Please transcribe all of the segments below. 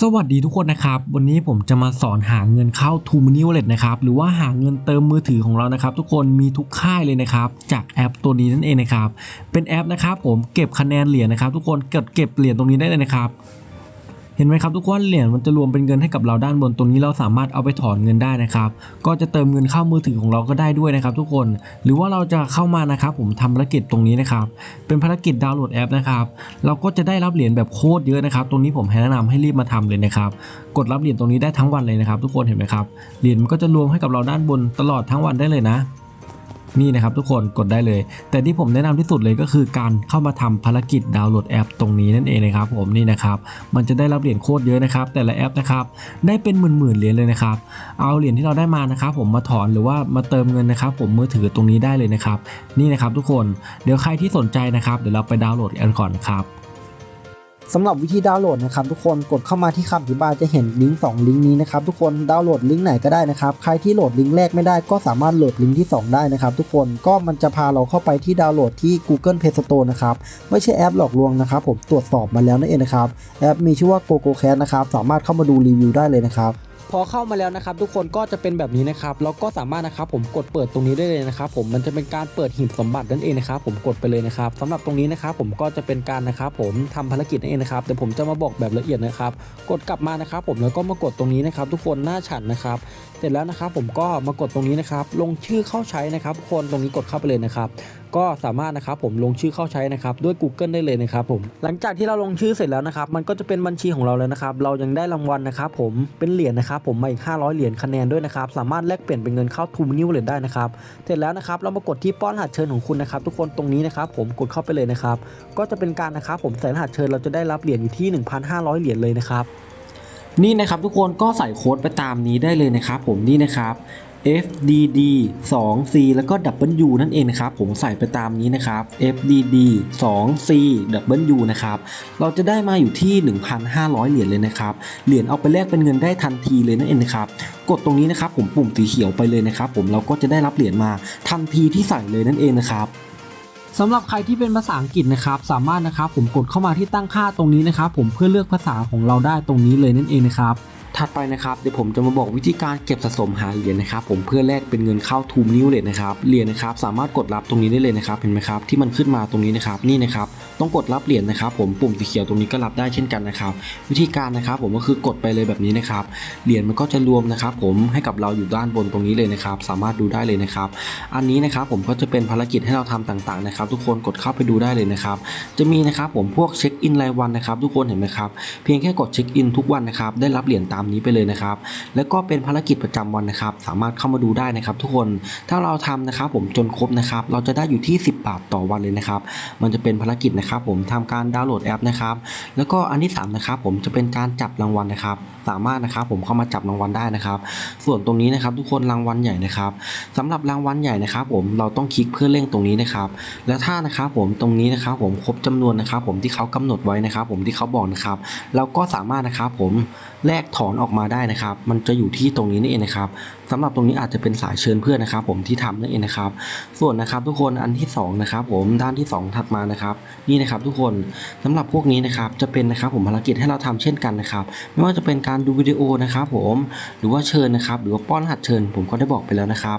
สวัสดีทุกคนนะครับ วันนี้ผมจะมาสอนหาเงินเข้า t o m o n e y Wallet นะครับหรือว่าหาเงินเติมมือถือของเรานะครับ ทุกคนมีทุกค่ายเลยนะครับ จากแอปตัวนี้นั่นเองนะครับ เป็นแอปนะครับ ผมเก็บคะแนนเหรียญนะครับ ทุกคนเก็บเก็บเหรียญตรงนี้ได้เลยนะครับ ห็นไหมครับทุกคนเหรียญมันจะรวมเป็นเงินให้กับเราด้านบนตรงนี้เราสามารถเอาไปถอนเงินได้นะครับ ก็จะเติมเงินเข้ามือถือของเราก็ได้ด้วยนะครับ ทุกคน หรือว่าเราจะเข้ามานะครับผมทำภารกิจตรงนี้นะครับ เป็นภารกิจดาวน์โหลดแอปนะครับเราก็จะได้รับเหรียญแบบโคตรเยอะนะครับ ตรงนี้ผมแนะนำให้รีบมาทำเลยนะครับ กดรับเหรียญตรงนี้ได้ทั้งวันเลยนะครับ ทุกคนเห็นไหมครับเหรียญมันก็จะรวมให้กับเราด้านบนตลอดทั้งวันได้เลยนะ นี่นะครับทุกคนกดได้เลย แต่ที่ผมแนะนำที่สุดเลยก็คือการเข้ามาทำภารกิจดาวน์โหลดแอปตรงนี้นั่นเองนะครับผมนี่นะครับมันจะได้รับเหรียญโคตรเยอะนะครับ แต่ละแอปนะครับได้เป็นหมื่นๆเหรียญเลยนะครับเอาเหรียญที่เราได้มานะครับ ผมมาถอนหรือว่ามาเติมเงินนะครับ ผมมือถือตรงนี้ได้เลยนะครับ นี่นะครับทุกคนเดี๋ยวใครที่สนใจนะครับเดี๋ยวเราไปดาวน์โหลดกันก่อนครับ สำหรับวิธีดาวน์โหลดนะครับทุกคนกดเข้ามาที่คำอธิบายจะเห็นลิงก์2ลิงก์นี้นะครับทุกคนดาวน์โหลดลิงก์ไหนก็ได้นะครับใครที่โหลดลิงก์แรกไม่ได้ก็สามารถโหลดลิงก์ที่ 2 ได้นะครับทุกคนก็มันจะพาเราเข้าไปที่ดาวน์โหลดที่ Google Play Store นะครับไม่ใช่แอปหลอกลวงนะครับผมตรวจสอบมาแล้วนั่นเองนะครับแอปมีชื่อว่า GoGoCast นะครับสามารถเข้ามาดูรีวิวได้เลยนะครับ พอเข้ามาแล้วนะครับทุกคนก็จะเป็นแบบนี้นะครับแล้วก็สามารถนะครับผมกดเปิดตรงนี้ได้เลยนะครับผมมันจะเป็นการเปิดหีบสมบัตินั่นเองนะครับผมกดไปเลยนะครับสำหรับตรงนี้นะครับผมก็จะเป็นการนะครับผมทำภารกิจนั่นเองนะครับเดี๋ยวผมจะมาบอกแบบละเอียดนะครับ กดกลับมานะครับ ผมแล้วก็มากดตรงนี้นะครับ ทุกคนหน้าฉันนะครับ เสร็จแล้วนะครับผมก็มากดตรงนี้นะครับ ลงชื่อเข้าใช้นะครับคนตรงนี้กดเข้าไปเลยนะครับ ก็สามารถนะครับผมลงชื่อเข้าใช้นะครับด้วย Google ได้เลยนะครับผมหลังจากที่เราลงชื่อเสร็จแล้วนะครับมันก็จะเป็นบัญชีของเราแล้วนะครับเรายังได้รางวัลนะครับผมเป็นเหรียญนะครับผมมาอีก 500 เหรียญคะแนนด้วยนะครับสามารถแลกเปลี่ยนเป็นเงินเข้าทูมนิวเลยได้นะครับเสร็จแล้วนะครับเรามากดที่ป้อนรหัสเชิญของคุณนะครับทุกคนตรงนี้นะครับผมกดเข้าไปเลยนะครับก็จะเป็นการนะครับผมใส่รหัสเชิญเราจะได้รับเหรียญอยู่ที่ 1,500 เหรียญเลยนะครับนี่นะครับทุกคนก็ใส่โค้ดไปตามนี้ได้เลยนะครับผมนี่นะครับ FDD 2 C แล้วก็ W นั่นเองนะครับผมใส่ไปตามนี้นะครับ FDD 2 C W นะครับเราจะได้มาอยู่ที่ 1,500 เหรียญเลยนะครับเหรียญเอาไปแลกเป็นเงินได้ทันทีเลยนั่นเองนะครับกดตรงนี้นะครับผมปุ่มสีเขียวไปเลยนะครับผมเราก็จะได้รับเหรียญมาทันทีที่ใส่เลยนั่นเองนะครับสำหรับใครที่เป็นภาษาอังกฤษนะครับสามารถนะครับผมกดเข้ามาที่ตั้งค่าตรงนี้นะครับผมเพื่อเลือกภาษาของเราได้ตรงนี้เลยนั่นเองนะครับ ถัดไปนะครับเดี๋ยวผมจะมาบอกวิธีการเก็บสะสมหาเหรียญนะครับผมเพื่อแลกเป็นเงินเข้าทูมนิวเลยนะครับเหรียญนะครับสามารถกดรับตรงนี้ได้เลยนะครับเห็นไหมครับที่มันขึ้นมาตรงนี้นะครับนี่นะครับ ต้องกดรับเหรียญนะครับผมปุ่มสีเขียวตรงนี้ก็รับได้เช่นกันนะครับวิธีการนะครับผมก็คือกดไปเลยแบบนี้นะครับเหรียญมันก็จะรวมนะครับผมให้กับเราอยู่ด้านบนตรงนี้เลยนะครับ สามารถดูได้เลยนะครับ อันนี้นะครับผมก็จะเป็นภารกิจให้เราทำต่างๆนะครับ ทุกคนกดเข้าไปดูได้เลยนะครับ จะมีนะครับผมพวกเช็คอินรายวันนะครับ ทุกคนเห็นไหมครับเพียงแค่กดเช็คอินทุกวันนะครับได้รับเหรียญตามนี้ไปเลยนะครับ แล้วก็เป็นภารกิจประจำวันนะครับ สามารถเข้ามาดูได้นะครับ ทุกคนถ้าเราทำนะครับผมจนครบนะครับ เราจะได้อยู่ที่ 10 บาทต่อวันเลยนะครับ มันจะเป็นภารกิจนะครับครับผมทำการดาวน์โหลดแอปนะครับ แล้วก็อันที่สามนะครับผมจะเป็นการจับรางวัลนะครับ สามารถนะครับผมเข้ามาจับรางวัลได้นะครับ ส่วนตรงนี้นะครับทุกคนรางวัลใหญ่นะครับสำหรับรางวัลใหญ่นะครับ ผมเราต้องคลิกเพื่อเร่งตรงนี้นะครับ แล้วถ้านะครับผมตรงนี้นะครับผมครบจำนวนนะครับ ผมที่เขากำหนดไว้นะครับ ผมที่เขาบอกนะครับ เราก็สามารถนะครับผมแลกถอนออกมาได้นะครับ มันจะอยู่ที่ตรงนี้นี่เองนะครับสำหรับตรงนี้อาจจะเป็นสายเชิญเพื่อนนะครับ ผมที่ทำนั่นเองนะครับ ส่วนนะครับทุกคนอันที่สองนะครับผมด้านที่สองถัดมานะครับนี่นะครับทุกคนสำหรับพวกนี้นะครับจะเป็นนะครับผมภารกิจให้เราทำเช่นกันนะครับไม่ว่าจะเป็นการดูวิดีโอนะครับผมหรือว่าเชิญนะครับหรือว่าป้อนรหัสเชิญผมก็ได้บอกไปแล้วนะครับ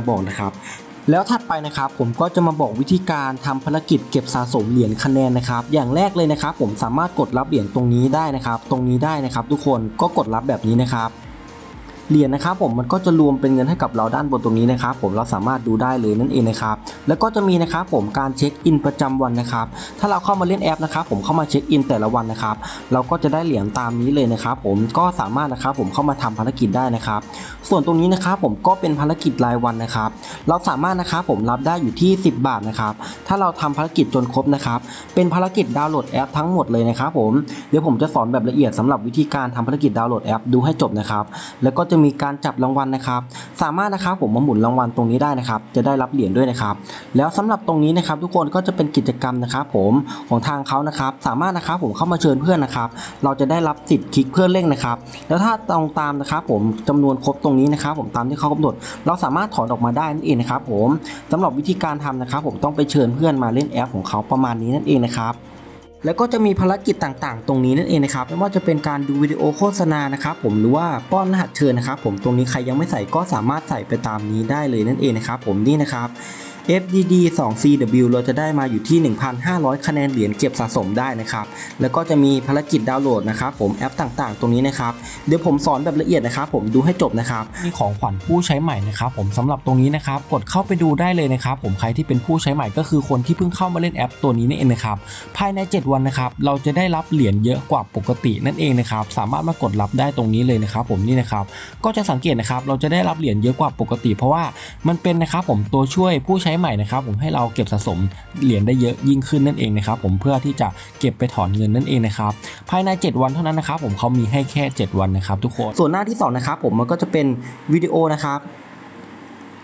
บอกนะครับแล้วถัดไปนะครับผมก็จะมาบอกวิธีการทำภารกิจเก็บสะสมเหรียญคะแนนนะครับอย่างแรกเลยนะครับ ผมสามารถกดรับเหรียญตรงนี้ได้นะครับ ตรงนี้ได้นะครับ ทุกคนก็กดรับแบบนี้นะครับ เหรียญนะครับผมมันก็จะรวมเป็นเงินให้กับเราด้านบนตรงนี้นะครับผมเราสามารถดูได้เลยนั่นเองนะครับแล้วก็จะมีนะครับผมการเช็คอินประจำวันนะครับถ้าเราเข้ามาเล่นแอปนะครับผมเข้ามาเช็คอินแต่ละวันนะครับเราก็จะได้เหรียญตามนี้เลยนะครับผมก็สามารถนะครับผมเข้ามาทำภารกิจได้นะครับส่วนตรงนี้นะครับผมก็เป็นภารกิจรายวันนะครับเราสามารถนะครับผมรับได้อยู่ที่ 10 บาทนะครับถ้าเราทำภารกิจจนครบนะครับเป็นภารกิจดาวน์โหลดแอปทั้งหมดเลยนะครับผมเดี๋ยวผมจะสอนแบบละเอียดสำหรับวิธีการทำภารกิจดาวน์โหลดแอปดูให้จบนะครับแล้วก็จะมีการจับรางวัลนะครับ สามารถนะครับผมมาหมุนรางวัลตรงนี้ได้นะครับ จะได้รับเหรียญด้วยนะครับ แล้วสำหรับตรงนี้นะครับ ทุกคนก็จะเป็นกิจกรรมนะครับ ผมของทางเขานะครับ สามารถนะครับผมเข้ามาเชิญเพื่อนนะครับ เราจะได้รับสิทธิ์คลิกเพื่อนเร่งนะครับ แล้วถ้าตรงตามนะครับผมจำนวนครบตรงนี้นะครับ ผมตามที่เขากำหนด เราสามารถถอนออกมาได้นั่นเองนะครับ ผมสำหรับวิธีการทำนะครับ ผมต้องไปเชิญเพื่อนมาเล่นแอปของเขาประมาณนี้นั่นเองนะครับ แล้วก็จะมีภารกิจต่างๆ ตรงนี้นั่นเองนะครับไม่ว่าจะเป็นการดูวิดีโอโฆษณานะครับผมหรือว่าป้อนรหัสเชิญนะครับผมตรงนี้ใครยังไม่ใส่ก็สามารถใส่ไปตามนี้ได้เลยนั่นเองนะครับผมนี่นะครับ FDD 2 CW เราจะได้มาอยู่ที่ 1,500 คะแนนเหรียญเก็บสะสมได้นะครับ แล้วก็จะมีภารกิจดาวน์โหลดนะครับผมแอปต่างๆ ตรงนี้นะครับ เดี๋ยวผมสอนแบบละเอียดนะครับ ผมดูให้จบนะครับมีของขวัญผู้ใช้ใหม่นะครับผมสำหรับตรงนี้นะครับ กดเข้าไปดูได้เลยนะครับ ผมใครที่เป็นผู้ใช้ใหม่ก็คือคนที่เพิ่งเข้ามาเล่นแอปตัวนี้นี่เองนะครับ ภายใน 7 วันนะครับ เราจะได้รับเหรียญเยอะกว่าปกตินั่นเองนะครับ สามารถมากดรับได้ตรงนี้เลยนะครับ ผมนี่นะครับ ก็จะสังเกตนะครับ เราจะได้รับเหรียญเยอะกว่าปกติ เพราะว่ามันเป็นนะครับผมตัวช่วยผู้ใช้ใหม่นะครับผมให้เราเก็บสะสมเหรียญได้เยอะยิ่งขึ้นนั่นเองนะครับผมเพื่อที่จะเก็บไปถอนเงินนั่นเองนะครับภายใน 7 วันเท่านั้นนะครับผมเขามีให้แค่ 7 วันนะครับทุกคนส่วนหน้าที่สองนะครับผมมันก็จะเป็นวิดีโอนะครับ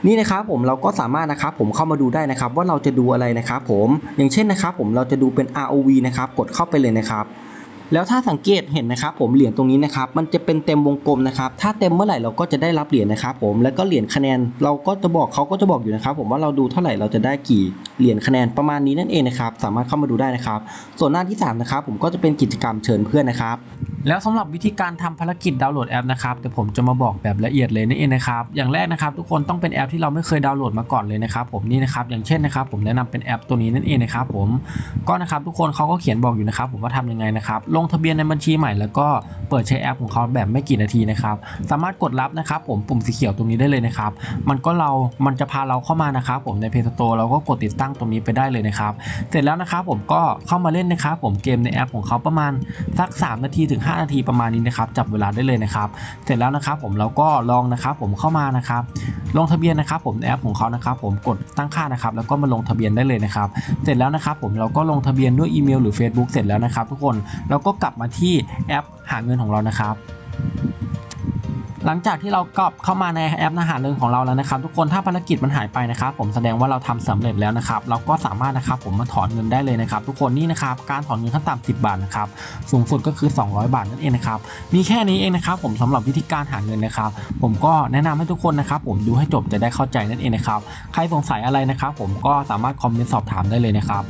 นี่นะครับผมเราก็สามารถนะครับผมเข้ามาดูได้นะครับว่าเราจะดูอะไรนะครับผมอย่างเช่นนะครับผมเราจะดูเป็น ROV นะครับกดเข้าไปเลยนะครับ แล้วถ้าสังเกตเห็นนะครับผมเหรียญตรงนี้นะครับมันจะเป็นเต็มวงกลมนะครับถ้าเต็มเมื่อไหร่เราก็จะได้รับเหรียญนะครับผมแล้วก็เหรียญคะแนนเราก็จะบอกเขาก็จะบอกอยู่นะครับ ผมว่าเราดูเท่าไหร่เราจะได้กี่เหรียญคะแนนประมาณนี้นั่นเองนะครับสามารถเข้ามาดูได้นะครับ ส่วนหน้าที่สามนะครับผมก็จะเป็นกิจกรรมเชิญเพื่อนนะครับ แล้วสำหรับวิธีการทำภารกิจดาวน์โหลดแอปนะครับเดี๋ยวผมจะมาบอกแบบละเอียดเลยนั่นเองนะครับอย่างแรกนะครับทุกคนต้องเป็นแอปที่เราไม่เคยดาวน์โหลดมาก่อนเลยนะครับผมนี่นะครับอย่างเช่นนะครับผมแนะนำเป็นแอปตัวนี้นั่นเองนะครับผมก็นะครับทุกคนเขาก็เขียนบอกอยู่นะครับผมว่าทำยังไงนะครับลงทะเบียนในบัญชีใหม่แล้วก็เปิดใช้แอปของเขาแบบไม่กี่นาทีนะครับสามารถกดรับนะครับผมปุ่มสีเขียวตรงนี้ได้เลยนะครับมันก็เรามันจะพาเราเข้ามานะครับผมใน Play Store เราก็กดติดตั้งตรงนี้ไปได้เลยนะครับเสร็จแล้วนะครับผมก็เข้ามาเล่นนะครับผมเกมในแอปของเขาประมาณสัก 3 นาทีถึง5นาทีประมาณนี้นะครับจับเวลาได้เลยนะครับ เสร็จแล้วนะครับผมเราก็ลองนะครับผมเข้ามานะครับลงทะเบียนนะครับ ผมในแอปของเขานะครับ ผมกดตั้งค่านะครับ แล้วก็มาลงทะเบียนได้เลยนะครับ เสร็จแล้วนะครับ ผมเราก็ลงทะเบียนด้วยอีเมลหรือ Facebook เสร็จแล้วนะครับ ทุกคนเราก็กลับมาที่แอปหาเงินของเรานะครับ หลังจากที่เรากลับเข้ามาในแอปอาหารเริงของเราแล้วนะครับทุกคนถ้าภารกิจมันหายไปนะครับผมแสดงว่าเราทำสำเร็จแล้วนะครับเราก็สามารถนะครับผมมาถอนเงินได้เลยนะครับทุกคนนี่นะครับการถอนเงินขั้นต่ำ10 บาทนะครับสูงสุดก็คือ 200 บาทนั่นเองนะครับมีแค่นี้เองนะครับผมสำหรับวิธีการหาเงินนะครับผมก็แนะนำให้ทุกคนนะครับผมดูให้จบจะได้เข้าใจนั่นเองนะครับใครสงสัยอะไรนะครับผมก็สามารถคอมเมนต์สอบถามได้เลยนะครับ